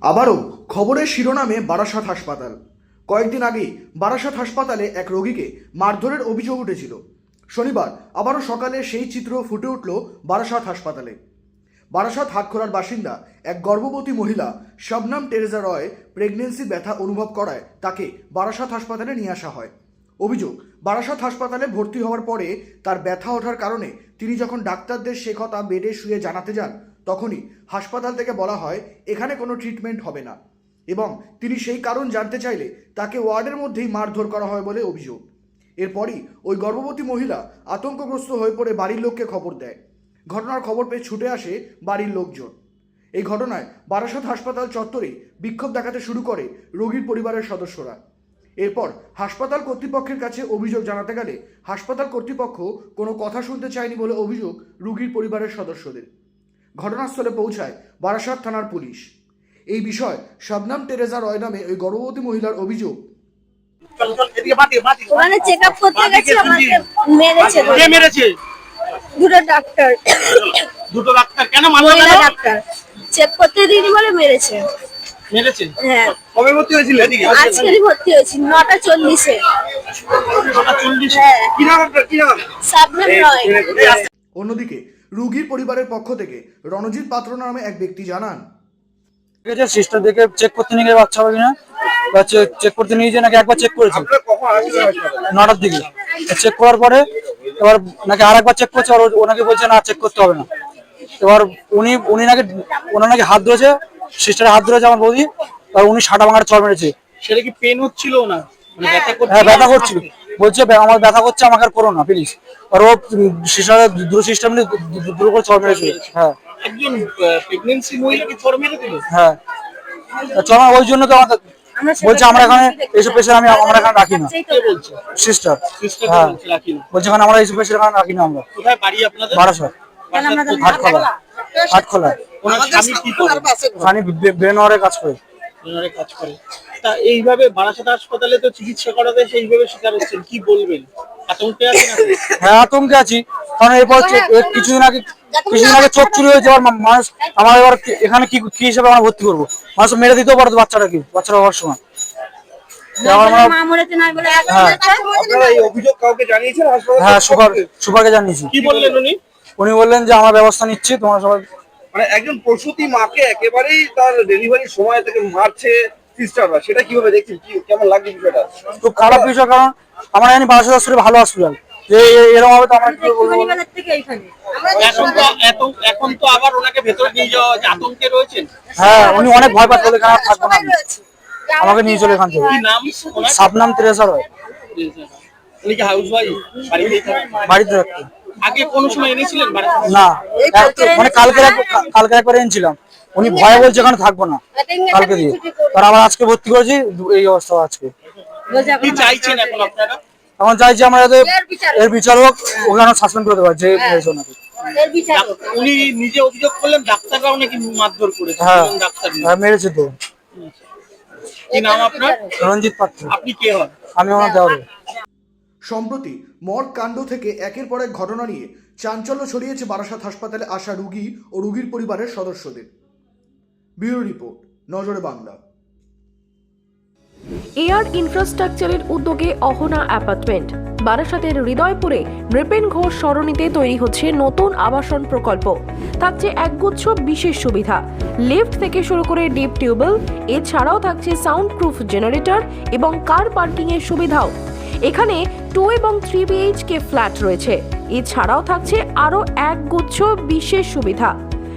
আবারও খবরের শিরোনামে বারাসাত হাসপাতাল। কয়েকদিন আগেই বারাসাত হাসপাতালে এক রোগীকে মারধরের অভিযোগ উঠেছিল। শনিবার আবারও সকালে সেই চিত্র ফুটে উঠল বারাসাত হাসপাতালে। বারাসাত হাটখোলার বাসিন্দা এক গর্ভবতী মহিলা শবনাম টেরেজা রয় প্রেগনেন্সি ব্যথা অনুভব করায় তাকে বারাসাত হাসপাতালে নিয়ে আসা হয়। অভিযোগ, বারাসাত হাসপাতালে ভর্তি হওয়ার পরে তার ব্যথা ওঠার কারণে তিনি যখন ডাক্তারদের সে কথা বেডে শুয়ে জানাতে যান তখনই হাসপাতাল থেকে বলা হয়, এখানে কোনো ট্রিটমেন্ট হবে না। এবং তিনি সেই কারণ জানতে চাইলে তাকে ওয়ার্ডের মধ্যেই মারধর করা হয় বলে অভিযোগ। এরপরই ওই গর্ভবতী মহিলা আতঙ্কগ্রস্ত হয়ে পড়ে বাড়ির লোককে খবর দেয়। ঘটনার খবর পেয়ে ছুটে আসে বাড়ির লোকজন। এই ঘটনায় বারাসাত হাসপাতাল চত্বরে বিক্ষোভ দেখাতে শুরু করে রোগীর পরিবারের সদস্যরা। এরপর হাসপাতাল কর্তৃপক্ষের কাছে অভিযোগ জানাতে গেলে হাসপাতাল কর্তৃপক্ষ কোনো কথা শুনতে চায়নি বলে অভিযোগ রুগীর পরিবারের সদস্যদের। ঘটনাস্থলে পৌঁছায় বারাসাত থানার পুলিশ এই বিষয় শবনাম টেরেজা রয় নামে ওই গর্ভবতী মহিলার অভিযোগ ওখানে চেক আপ করতে গেছি আমাকে মেরেছে কে মেরেছে দুটো ডাক্তার দুটো ডাক্তার কেন মারলো কেন ডাক্তার চেক করতে দিইনি বলে মেরেছে মেরেছে হ্যাঁ কবে ভর্তি হয়েছিল এদিকে ভর্তি হয়েছি হ্যাঁ। কি নাম কি নাম সাবনাম নয় অন্যদিকে রোগীর পরিবারের পক্ষ থেকে রণজিৎ পাত্র নামে এক ব্যক্তি জানান। ঠিক আছে সিস্টার দেখে চেক করতে নিয়ে গেলে বাচ্চা হবে কিনা? বা চেক করতে নিয়ে যে নাকি একবার চেক করেছি? নটার দিকে। চেক করার পরে এবার নাকি আর একবার চেক করছে আর ও- ও বলছে না চেক করতে হবে না। এবার উনি উনি নাকি ওনার নাকি হাত ধরেছে সিস্টারের হাত ধরেছে আমার বৌদি আর উনি সাটা ভাঙার চর মেরেছে। সেটা কি পেন হচ্ছিল না? মানে হ্যাঁ ব্যথা করছিল। বলছে "বে- আমার ব্যথা করছে আমাকে আর করো না প্লিজ আর ও সিস্টারের দ্রুত সিস্টেম নিয়ে করে চর মেরেছে। হ্যাঁ। একজন প্রেগন্যান্সি মহিলা কি মেরে দিল? হ্যাঁ। চল ওই জন্য তো আমাদের বলছে আমরা এখানে এইসব পেশেন্ট আমি আমরা এখানে রাখি না। সিস্টার সিস্টার হ্যাঁ। বলছে এখানে আমরা এইসব পেশেন্ট এখানে রাখি না আমরা। কোথায়? বাড়ি আপনাদের? বারাসাত। হাটখোলা হাটখোলা স্বামী করে? কাজ করে। ওনারে কাজ করে। তা এইভাবে বারাসাত হাসপাতালে তো চিকিৎসা করাতে সেইভাবে শিকার হচ্ছেন কি বলবেন? আতঙ্কে আছেন আপনি? হ্যাঁ আতঙ্কে আছি। কারণ এরপর চো- এর কিছুদিন আগে কিছুদিন আগে চোখ চুরি হয়েছে এবার মা- মানুষ আমার এবার কি- এখানে কি কি হিসেবে আমরা ভর্তি করব? মানুষ মেরে দিতেও পারতো বাচ্চাটা কি বাচ্চাটা হওয়ার সময়। এবার আমরা মা মরেছে না বলে হ্যাঁ। আপনারা এই অভিযোগ কাউকে জানিয়েছেন হাসপাতাল হ্যাঁ সুপার সুপারকে জানিয়েছি। কি বললেন উনি? উনি বললেন যে আমরা ব্যবস্থা নিচ্ছি তোমরা সবাই মানে একজন প্রসূতি মাকে একেবারেই তার ডেলিভারির সময় থেকে মারছে সেটা কীভাবে দেখছেন? কি কেমন লাগছে বিষয়টা? খুব খারাপ বিষয় কারণ আমরা জানি ভালো হসপিটাল যে এরকম হবে তো আমরা কি বলব বলো? থেকে এইখানে। এখন তো এত এখন তো আবার ওনাকে ভেতরে নিয়ে যাওয়া আতঙ্কে রয়েছেন? হ্যাঁ উনি অনেক ভয় পাচ্ছে আর থাকব না আমাকে নিয়ে চলে এখান থেকে। কি নাম সাবনাম তেরেসা রয় উনি কি হাউস ওয়াইফ বাড়িতে থাকতো। আগে কোন সময় এনেছিলেন না মানে কালকে কালকে একবার এনেছিলাম। উনি ভয় বলছে এখানে থাকব না কালকে দিয়ে। তার আবার আজকে ভর্তি করেছি এই অবস্থা আজকে। এখন চাইছি আমরা যাতে এর বিচার হোক ওখানে সাসপেন্ড করতে পারছে যে মেরেছে ওনাকে। উনি নিজে অভিযোগ করলেন ডাক্তাররাও নাকি মারধর করেছে হ্যাঁ। ডাক্তার হ্যাঁ মেরেছে তো। কি নাম আপনার? রঞ্জিত পাত্র। আপনি কে হন? আমি ওনার দেওয়ার সম্প্রতি মর্গ কাণ্ড থেকে একের পর এক ঘটনা নিয়ে চাঞ্চল্য ছড়িয়েছে বারাসাত হাসপাতালে আসা রুগী ও রুগীর পরিবারের সদস্যদের। ব্যুরো রিপোর্ট, নজরে বাংলা। এয়ার ইনফ্রাস্ট্রাকচারের উদ্যোগে অহনা অ্যাপার্টমেন্ট। বারাসাতের হৃদয়পুরে নৃপেন ঘোষ সরণিতে তৈরি হচ্ছে নতুন আবাসন প্রকল্প। থাকছে একগুচ্ছ বিশেষ সুবিধা। লিফট থেকে শুরু করে ডিপ টিউবওয়েল, এছাড়াও থাকছে সাউন্ড প্রুফ জেনারেটর এবং কার পার্কিং এর সুবিধাও। এখানে টু এবং থ্রি বিএইচকে ফ্ল্যাট রয়েছে। এছাড়াও থাকছে আরও একগুচ্ছ বিশেষ সুবিধা।